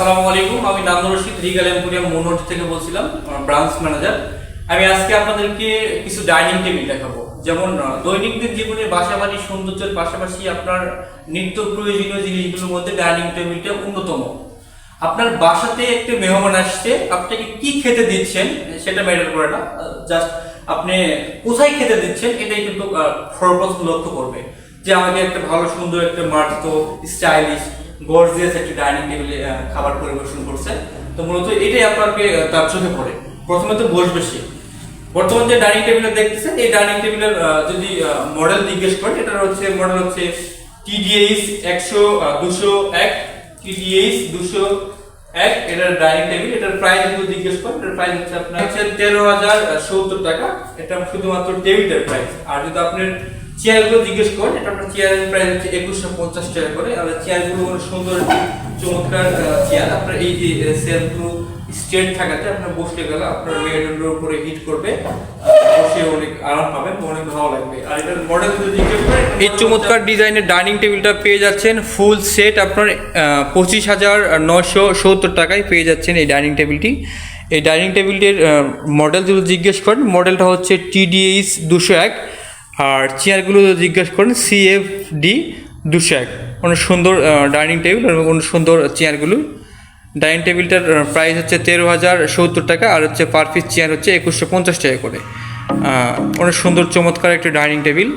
আসসালামু আলাইকুম। আমি নামনুর রশিদ রিগাল এম্পোরিয়াম মোনোট থেকে বলছিলাম ব্রাঞ্চ ম্যানেজার আমি আজকে আপনাদেরকে কিছু ডাইনিং টেবিল দেখাবো। যেমন দৈনন্দিন জীবনের বাসা বাড়ির সৌন্দর্যের পাশাপাশি আপনার নিত্য প্রয়োজনীয় জিনিসগুলোর মধ্যে ডাইনিং টেবিলটা অন্যতম। আপনার বাসাতে একটা মেহমান আসছে, আপনাকে কি খেতে দিচ্ছেন, সেটা ম্যাটার করে না। জাস্ট আপনি কোথায় খেতে দিচ্ছেন, এটাই কিন্তু সর্বপ্রথম লক্ষ্য করবে। যে আমাকে একটা ভালো, সুন্দর একটা মার্জিত স্টাইলিশ গর্জিয়াস একটা ডাইনিং টেবিলে খাবার পরিবেশন করছে। তো মূলত এটাই আপনাকে তার চোখে পড়ে। প্রথমে তো বসবে সে। বর্তমান যে ডাইনিং টেবিলে দেখতেছেন এই ডাইনিং টেবিলের যদি মডেল জিজ্ঞেস করেন এটার হচ্ছে মডেল হচ্ছে টিডিএইচ একশো দুশো এক টিডিএইচ দুশো এক এটার ডাইনিং টেবিল। এটার প্রাইস যদি জিজ্ঞেস করেন এটার প্রাইস হচ্ছে আপনার হচ্ছে তেরো হাজার সত্তর টাকা। এটা শুধুমাত্র টেবিলের প্রাইস আর যদি আপনার চেয়ারগুলো জিজ্ঞেস করেন, এটা আপনার চেয়ারের প্রাইস হচ্ছে একুশশো পঞ্চাশ টাকা করে, আর চেয়ারগুলো মানে সুন্দর চমৎকার চেয়ার। আপনার এই যে সেলগুলো স্ট্রেট থাকাতে আপনার বসতে গেলে আপনার মেরুদণ্ডের উপরে হিট করবে বসে অনেক আরাম পাবেন অনেক ভালো লাগবে। আর এটার মডেল যদি জিজ্ঞেস করেন এই চমৎকার ডিজাইনের ডাইনিং টেবিলটা পেয়ে যাচ্ছেন, ফুল সেট আপনার পঁচিশ হাজার নশো সত্তর টাকায় পেয়ে যাচ্ছেন এই ডাইনিং টেবিলটি। এই ডাইনিং টেবিলটির মডেল যদি জিজ্ঞেস করেন মডেলটা হচ্ছে টিডিএইচ দুশো এক। আর চেয়ারগুলো জিজ্ঞাসা করেন সি এফ ডি দুশো এক। অনেক সুন্দর ডাইনিং টেবিল এবং অনেক সুন্দর চেয়ারগুলো ডাইনিং টেবিলটার প্রাইস হচ্ছে তেরো হাজার সত্তর টাকা আর হচ্ছে পার পিস চেয়ার হচ্ছে একুশশো পঞ্চাশ টাকা করে। অনেক সুন্দর, চমৎকার একটি ডাইনিং টেবিল